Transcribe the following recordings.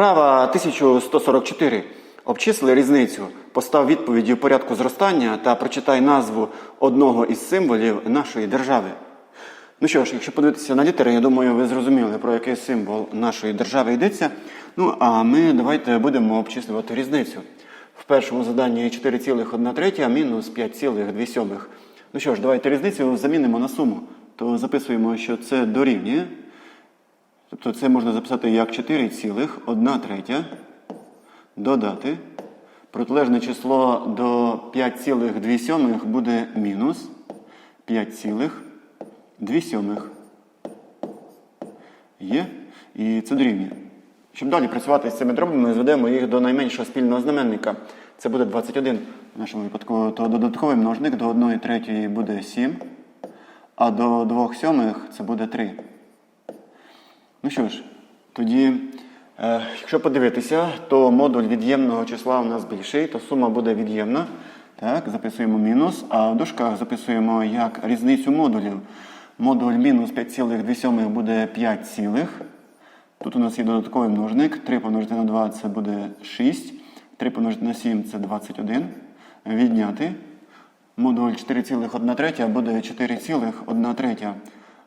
Вправа 1144. Обчисли різницю. Постав відповіді у порядку зростання та прочитай назву одного із символів нашої держави. Ну що ж, якщо подивитися на літери, я думаю, ви зрозуміли, про який символ нашої держави йдеться. Ну, а ми давайте будемо обчислювати різницю. В першому заданні 4,1 третя мінус 5,2. Ну що ж, давайте різницю замінимо на суму. То записуємо, що це дорівнює. Тобто це можна записати як 4,1 третя додати. Протилежне число до 5,2 буде мінус 5,2. Є. І це дорівнює. Щоб далі працювати з цими дробами, ми зведемо їх до найменшого спільного знаменника. Це буде 21 в нашому випадку, то додатковий множник до 1 третьої буде 7, а до 2 сьомих це буде 3. Ну що ж, тоді, е, якщо подивитися, то модуль від'ємного числа у нас більший, то сума буде від'ємна. Так, записуємо мінус, а в дужках записуємо як різницю модулів. Модуль мінус 5,2 буде 5, цілих. Тут у нас є додатковий множник. 3 помножити на 2 це буде 6. 3 помножити на 7 це 21. Відняти. Модуль 4,1 буде 4,1 третя.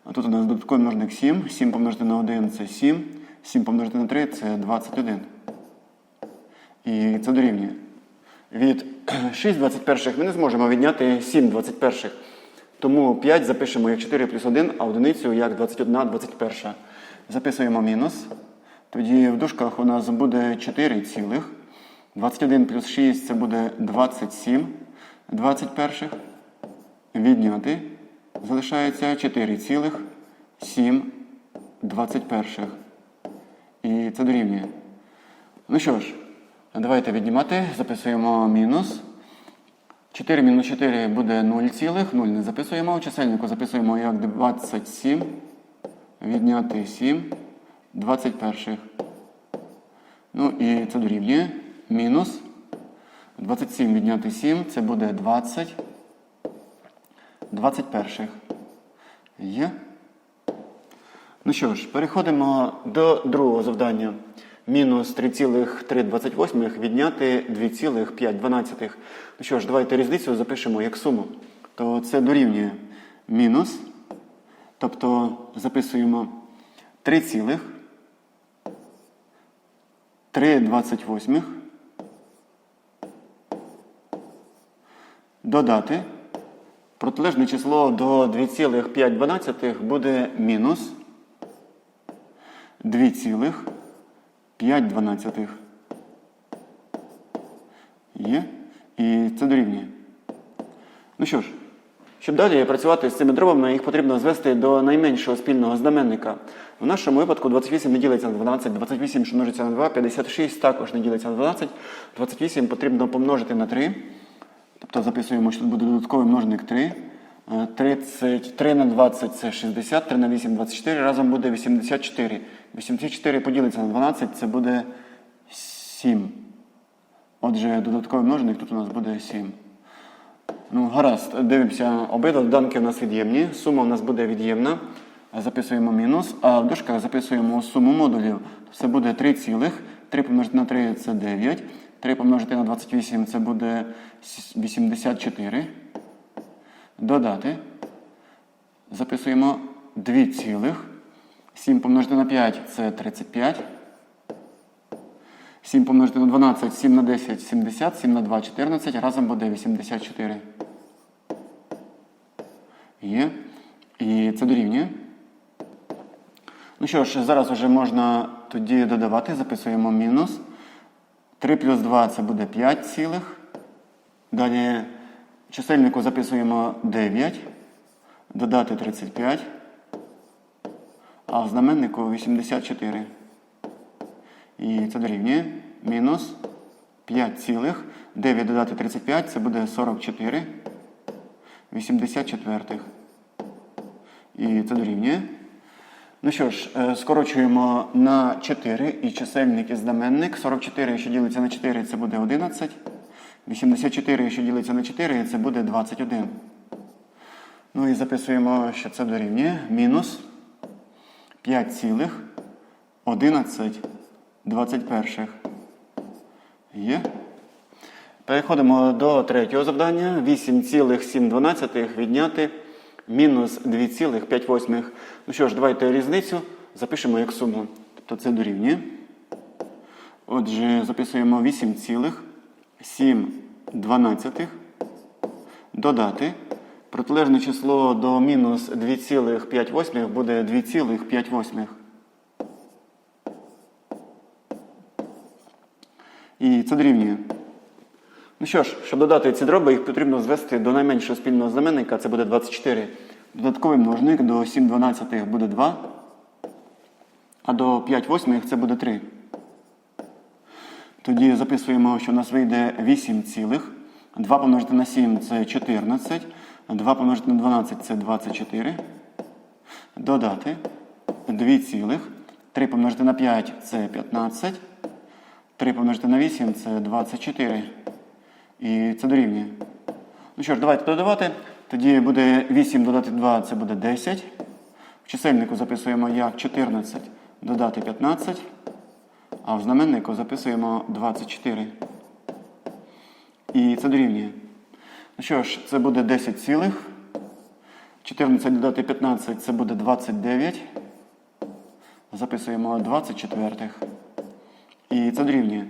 А тут у нас додатковий множник 7. 7 помножити на 1 це 7. 7 помножити на 3 це 21. І це дорівнює. Від 6 21 ми не зможемо відняти 7 21. Тому 5 запишемо як 4 плюс 1, а одиницю як 21 21. Записуємо мінус. Тоді в дужках у нас буде 4 цілих. 21 плюс 6 це буде 27 21. Відняти. Залишається 4 цілих 7 21. І це дорівнює. Ну що ж, давайте віднімати. Записуємо мінус. 4 мінус 4 буде 0 цілих. 0 не записуємо. У чисельнику записуємо як 27. Відняти 7 21. Ну і це дорівнює. Мінус. 27 відняти 7 це буде 20. 21. Є. Ну що ж, переходимо до другого завдання. Мінус 3,328 відняти 2,512. Ну що ж, давайте різницю запишемо як суму. То це дорівнює мінус. Тобто записуємо 3 цілих 3,28 додати. Протилежне число до 2,512 буде мінус 2,512. Є. І це дорівнює. Ну що ж, щоб далі працювати з цими дробами, їх потрібно звести до найменшого спільного знаменника. В нашому випадку 28 не ділиться на 12, 28 що множиться на 2, 56 також не ділиться на 12. 28 потрібно помножити на 3. Тобто записуємо, що тут буде додатковий множник 3. 30, 3 на 20 це 60, 3 на 8 24, разом буде 84. 84 поділиться на 12, це буде 7. Отже, додатковий множник тут у нас буде 7. Ну, гаразд, дивимося, обидва доданки у нас від'ємні. Сума у нас буде від'ємна. Записуємо мінус, а в дужках записуємо суму модулів. Це буде 3 цілих. 3 помножити на 3 це 9. 3 помножити на 28 це буде 84. Додати. Записуємо 2 цілих. 7 помножити на 5 це 35. 7 помножити на 12, 7 на 10, 70, 7 на 2, 14. Разом буде 84. Є. І це дорівнює. Ну що ж, зараз вже можна тоді додавати. Записуємо мінус. 3 плюс 2 це буде 5 цілих. Далі в чисельнику записуємо 9. Додати 35. А в знаменнику 84. І це дорівнює. Мінус 5 цілих. 9 додати 35 це буде 44. 84. І це дорівнює. Ну що ж, е, скорочуємо на 4 і чисельник і знаменник. 44, що ділиться на 4, це буде 11. 84, що ділиться на 4, це буде 21. Ну і записуємо, що це дорівнює. Мінус 5 цілих 11 21. Є. Переходимо до третього завдання. 8,7 відняти мінус 2,5. Ну що ж, давайте різницю запишемо як суму. Тобто це дорівнює. Отже, записуємо 8,7 додати. Протилежне число до мінус 2,5 буде 2,5. І це дорівнює. Ну що ж, щоб додати ці дроби, їх потрібно звести до найменшого спільного знаменника, це буде 24. Додатковий множник до 7 дванадцятих буде 2, а до 5 восьмих це буде 3. Тоді записуємо, що у нас вийде 8 цілих. 2 помножити на 7 це 14. 2 помножити на 12 це 24. Додати 2 цілих. 3 помножити на 5 це 15. 3 помножити на 8 це 24. І це дорівнює. Ну що ж, давайте додавати. Тоді буде 8 додати 2, це буде 10. В чисельнику записуємо як 14 додати 15. А в знаменнику записуємо 24. І це дорівнює. Ну що ж, це буде 10 цілих. 14 додати 15 це буде 29. Записуємо 24. І це дорівнює.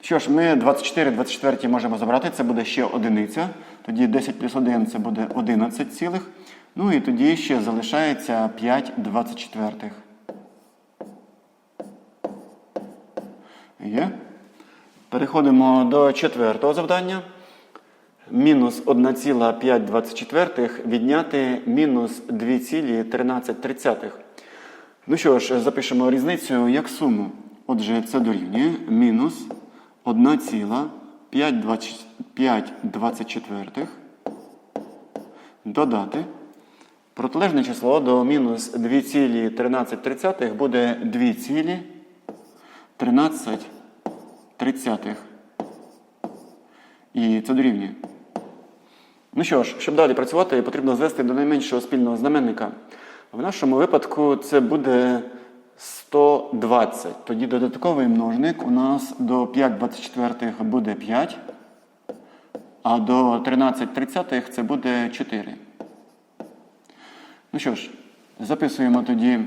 Що ж, ми 24, 24 можемо забрати, це буде ще одиниця. Тоді 10 плюс 1 це буде 11 цілих. Ну і тоді ще залишається 5 24. Є. Переходимо до четвертого завдання. Мінус 1,524 відняти мінус 2,13. Ну що ж, запишемо різницю як суму. Отже, це дорівнює мінус 1,524 додати. Протилежне число до мінус 2,13 буде 2,13. І це дорівнює. Ну що ж, щоб далі працювати, потрібно звести до найменшого спільного знаменника. В нашому випадку це буде 120. Тоді додатковий множник у нас до 5,24 буде 5, а до 13,30 це буде 4. Ну що ж, записуємо тоді,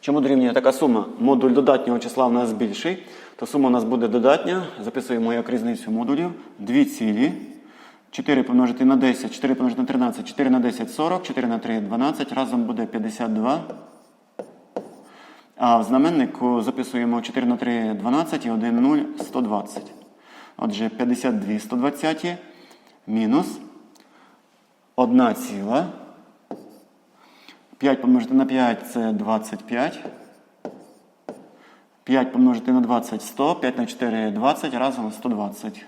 чому дорівнює така сума. Модуль додатнього числа у нас більший, то сума у нас буде додатня. Записуємо як різницю модулів. 2 цілі. 4 помножити на 10, 4 помножити на 13, 4 на 10 40, 4 на 3 12, разом буде 52. А в знаменнику записуємо 4 на 3 12 і 1 0 120. Отже, 52 120 мінус 1 ціла. 5 помножити на 5 це 25. 5 помножити на 20 100, 5 на 4 20, разом 120.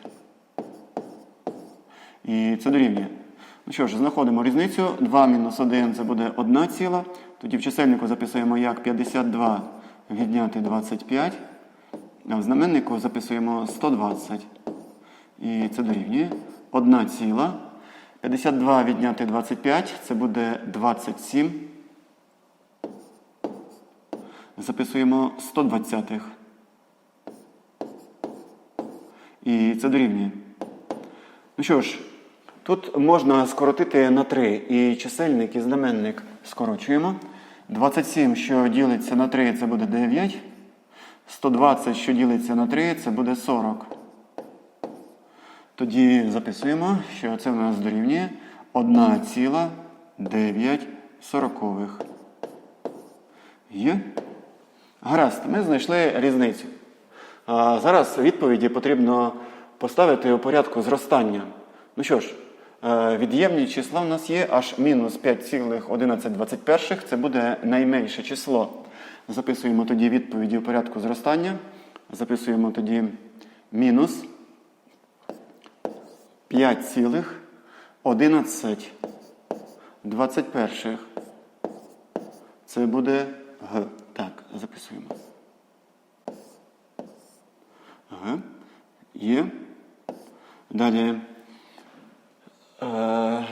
І це дорівнює. Ну що ж, знаходимо різницю. 2 мінус 1 це буде 1 ціла. Тоді в чисельнику записуємо як 52 відняти 25. А в знаменнику записуємо 120. І це дорівнює. 1 ціла. 52 відняти 25 це буде 27. Записуємо 120. І це дорівнює. Ну що ж, тут можна скоротити на 3 і чисельник, і знаменник скорочуємо. 27, що ділиться на 3, це буде 9. 120, що ділиться на 3, це буде 40. Тоді записуємо, що це в нас дорівнює 1,9 сорокових. Є? Гаразд, ми знайшли різницю. А зараз відповіді потрібно поставити у порядку зростання. Ну що ж, від'ємні числа в нас є аж мінус 5,1121. Це буде найменше число. Записуємо тоді відповіді у порядку зростання. Записуємо тоді мінус 5,1121. Це буде Г. Так, записуємо. Г. Є. Далі. Е,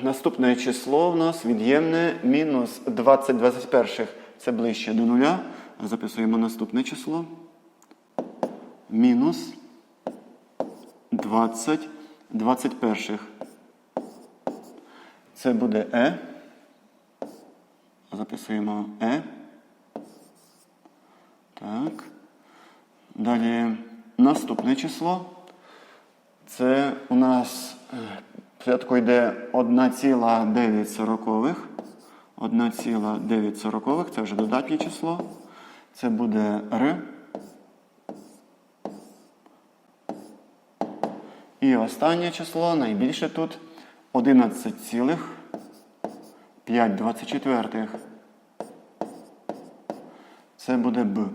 наступне число в нас від'ємне мінус 20 21. Це ближче до нуля. Записуємо наступне число. мінус 20 21. Це буде Е. Записуємо Е. Так. Далі наступне число. Це у нас е, спочатку йде 1,9. 1,9. Це вже додатнє число. Це буде Р. І останнє число, найбільше тут 11,524. Це буде Б.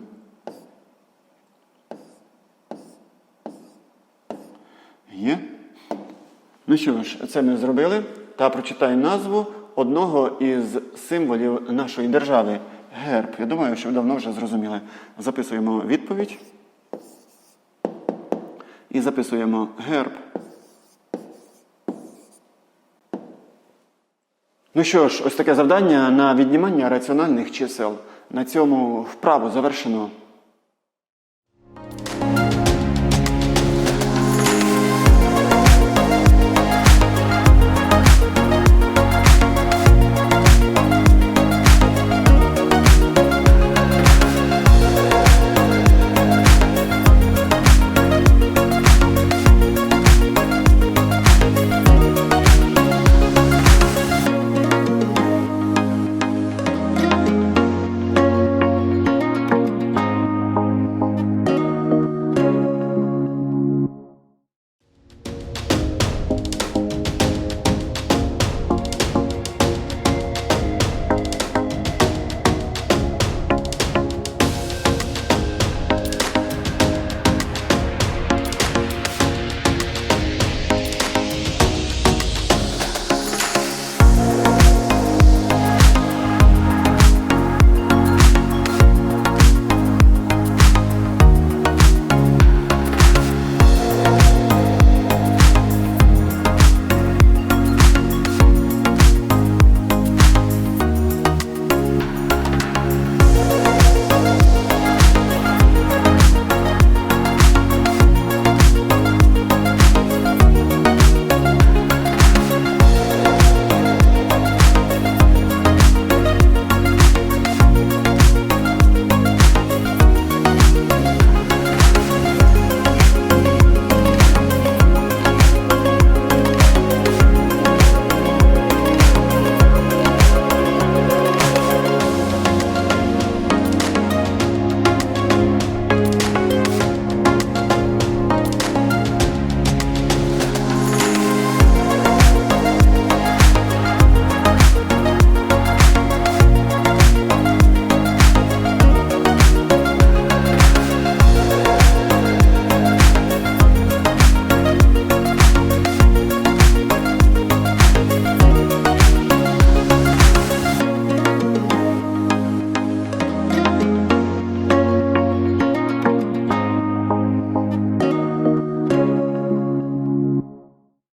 Є. Ну що ж, це ми зробили. Та прочитай назву одного із символів нашої держави герб. Я думаю, що ви давно вже зрозуміли. Записуємо відповідь. І записуємо герб. Ну що ж, ось таке завдання на віднімання раціональних чисел. На цьому вправу завершено.